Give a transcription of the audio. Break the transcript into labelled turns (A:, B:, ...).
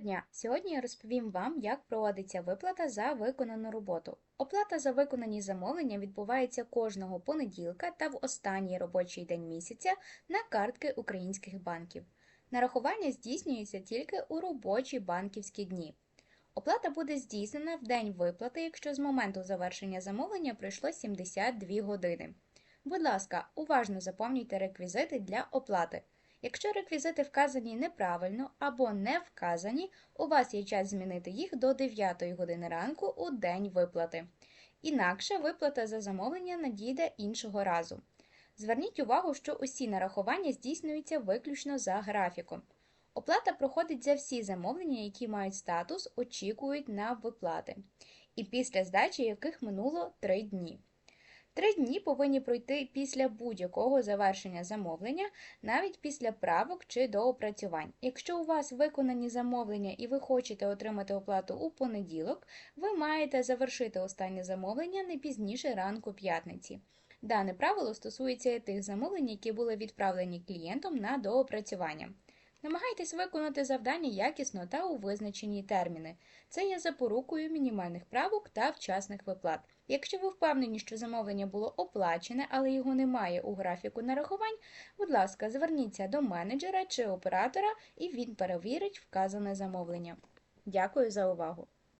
A: дня! Сьогодні я розповім вам, як проводиться виплата за виконану роботу. Оплата за виконані замовлення відбувається кожного понеділка та в останній робочий день місяця на картки українських банків. Нарахування здійснюється тільки у робочі банківські дні. Оплата буде здійснена в день виплати, якщо з моменту завершення замовлення пройшло 72 години. Будь ласка, уважно заповнюйте реквізити для оплати. Якщо реквізити вказані неправильно або не вказані, у вас є час змінити їх до 9 години ранку у день виплати. Інакше виплата за замовлення надійде іншого разу. Зверніть увагу, що усі нарахування здійснюються виключно за графіком. Оплата проходить за всі замовлення, які мають статус, очікують на виплати, і після здачі яких минуло 3 дні. Три дні повинні пройти після будь-якого завершення замовлення, навіть після правок чи доопрацювань. Якщо у вас виконані замовлення і ви хочете отримати оплату у понеділок, ви маєте завершити останнє замовлення не пізніше ранку п'ятниці. Дане правило стосується і тих замовлень, які були відправлені клієнтом на доопрацювання. Намагайтесь виконати завдання якісно та у визначені терміни. Це є запорукою мінімальних правок та вчасних виплат. Якщо ви впевнені, що замовлення було оплачене, але його немає у графіку нарахувань, будь ласка, зверніться до менеджера чи оператора, і він перевірить вказане замовлення. Дякую за увагу!